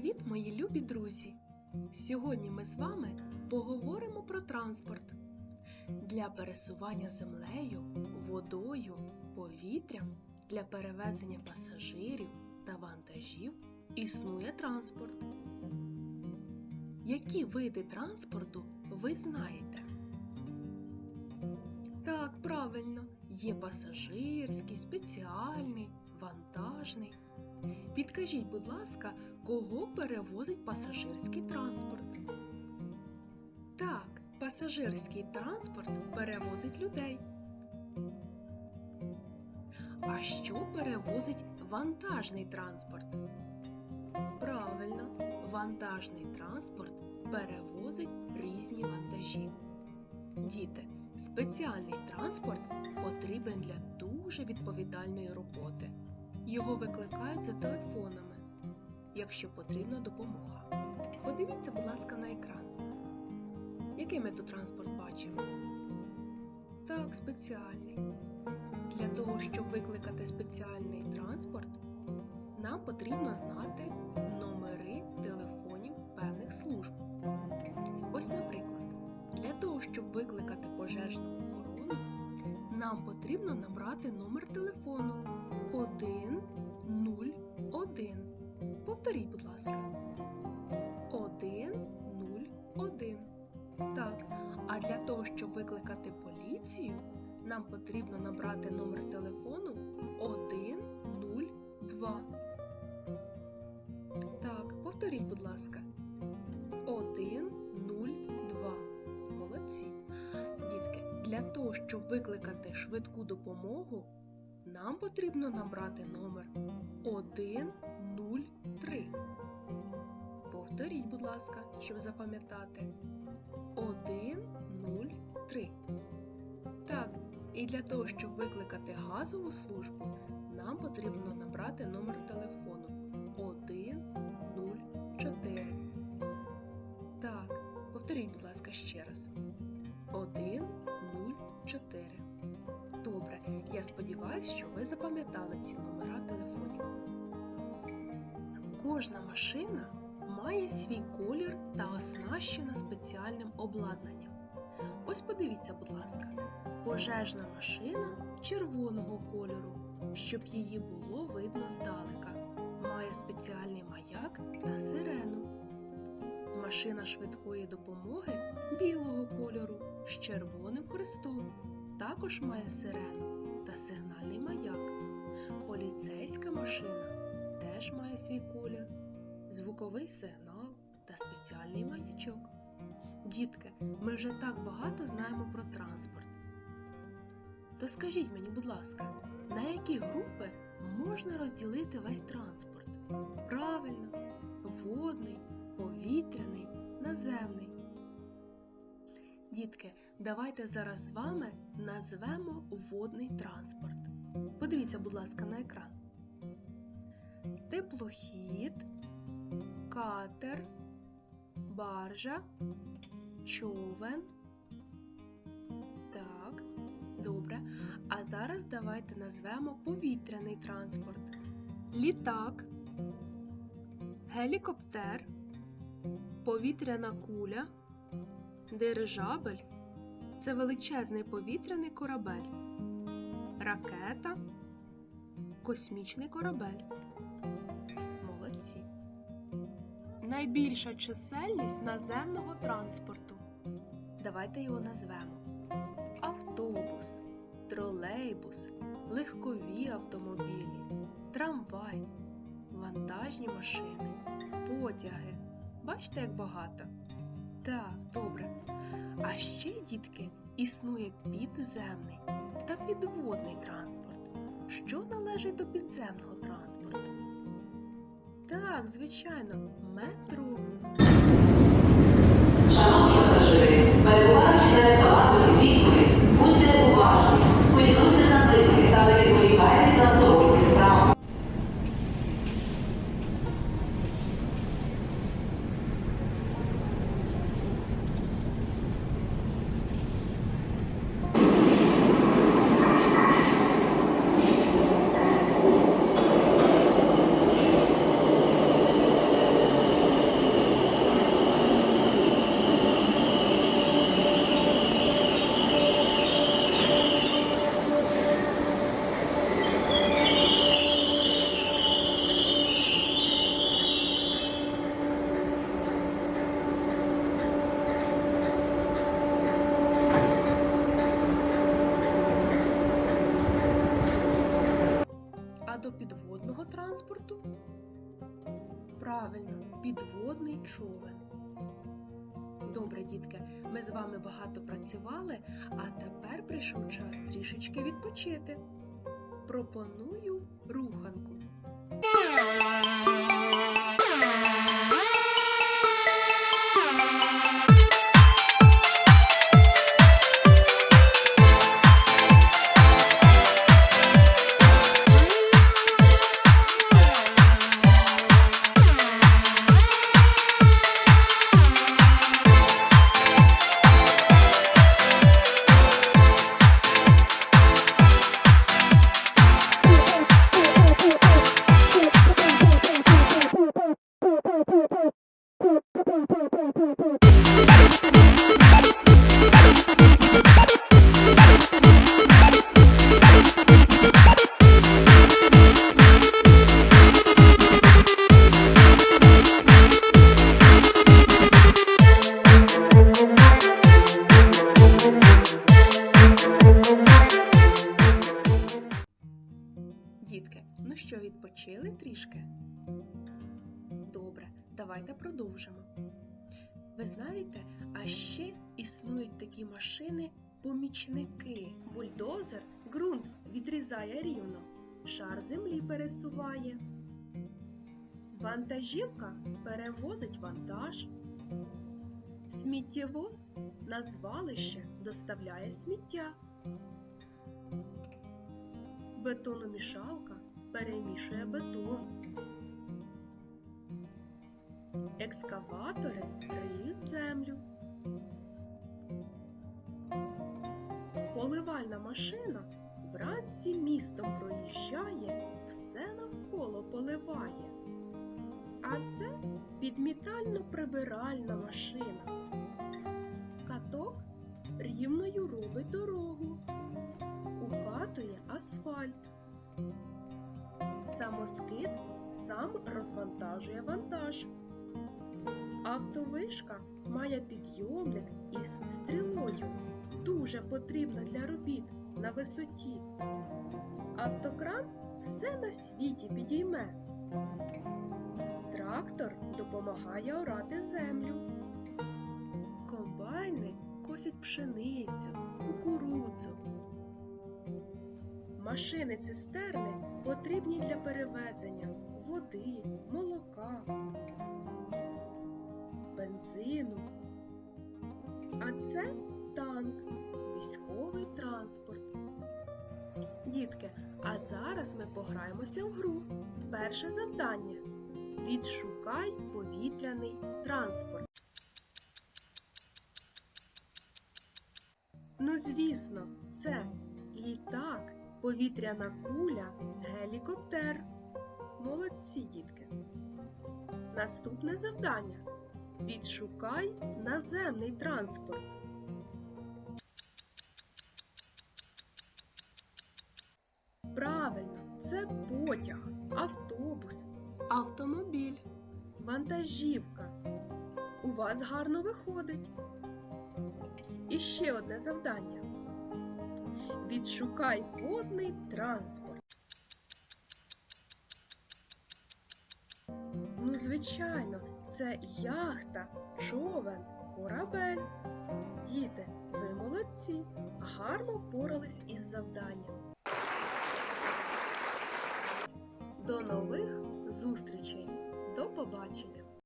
Привіт, мої любі друзі! Сьогодні ми з вами поговоримо про транспорт. Для пересування землею, водою, повітрям, для перевезення пасажирів та вантажів існує транспорт. Які види транспорту ви знаєте? Так, правильно, є пасажирський, спеціальний, вантажний. Підкажіть, будь ласка, кого перевозить пасажирський транспорт? Так, пасажирський транспорт перевозить людей. А що перевозить вантажний транспорт? Правильно, вантажний транспорт перевозить різні вантажі. Діти, спеціальний транспорт потрібен для дуже відповідальної роботи. Його викликають за телефонами, якщо потрібна допомога. Подивіться, будь ласка, на екран. Який ми тут транспорт бачимо? Так, спеціальний. Для того, щоб викликати спеціальний транспорт, нам потрібно знати номери телефонів певних служб. Ось, наприклад, для того, щоб викликати пожежну охорону, нам потрібно набрати номер телефону 101. Повторіть, будь ласка. 101. Так, а для того, щоб викликати поліцію, нам потрібно набрати номер телефону 102. Так, повторіть, будь ласка. 102. Молодці. Дітки, для того, щоб викликати швидку допомогу, нам потрібно набрати номер 103. Повторіть, будь ласка, щоб запам'ятати. 103. Так, і для того, щоб викликати газову службу, нам потрібно набрати номер телефону 104. Так, повторіть, будь ласка, ще раз. 104. Добре, я сподіваюся, що ви запам'ятали ці номера телефонів. Кожна машина має свій колір та оснащена спеціальним обладнанням. Ось подивіться, будь ласка, пожежна машина червоного кольору, щоб її було видно здалека. Має спеціальний маяк та сирену. Машина швидкої допомоги білого кольору з червоним хрестом також має сирену та сигнальний маяк. Поліцейська машина теж має свій колір, звуковий сигнал та спеціальний маячок. Дітки, ми вже так багато знаємо про транспорт. То скажіть мені, будь ласка, на які групи можна розділити весь транспорт? Правильно, водний, повітряний, наземний. Дітки, давайте зараз з вами назвемо водний транспорт. Подивіться, будь ласка, на екран. Теплохід, катер, баржа, човен. Так, добре. А зараз давайте назвемо повітряний транспорт. Літак, гелікоптер, повітряна куля, дирижабель це величезний повітряний корабель, ракета, космічний корабель. Найбільша чисельність наземного транспорту. Давайте його назвемо: автобус, тролейбус, легкові автомобілі, трамвай, вантажні машини, потяги. Бачите, як багато? Так, добре. А ще, дітки, існує підземний та підводний транспорт. Що належить до підземного транспорту? Так, звичайно, метро. транспорту? Правильно, підводний човен. Добре, дітки, ми з вами багато працювали, а тепер прийшов час трішечки відпочити. Пропоную руханку. Давайте продовжимо. Ви знаєте, а ще існують такі машини помічники. Бульдозер ґрунт відрізає рівно, шар землі пересуває. Вантажівка перевозить вантаж. Сміттєвоз на звалище доставляє сміття. Бетономішалка перемішує бетон. Екскаватори риють землю. Поливальна машина вранці містом проїжджає, все навколо поливає. А це підмітально-прибиральна машина. Каток рівною робить дорогу укатує асфальт. Самоскид сам розвантажує вантаж. Автовишка має підйомник із стрілою, дуже потрібна для робіт на висоті. Автокран все на світі підійме. Трактор допомагає орати землю. Комбайни косять пшеницю, кукурудзу, Машини цистерни потрібні для перевезення води, молока, бензину. А це танк, військовий транспорт. Дітки, а зараз ми пограємося в гру. Перше завдання. Відшукай повітряний транспорт. Ну, звісно, це літак, повітряна куля, гелікоптер. Молодці, дітки. Наступне завдання. Відшукай наземний транспорт. Правильно, це потяг, автобус, автомобіль, вантажівка. У вас гарно виходить. І ще одне завдання. Відшукай водний транспорт. Ну, звичайно, це яхта, човен, корабель. Діти, ви молодці, гарно впорались із завданням. До нових зустрічей. До побачення!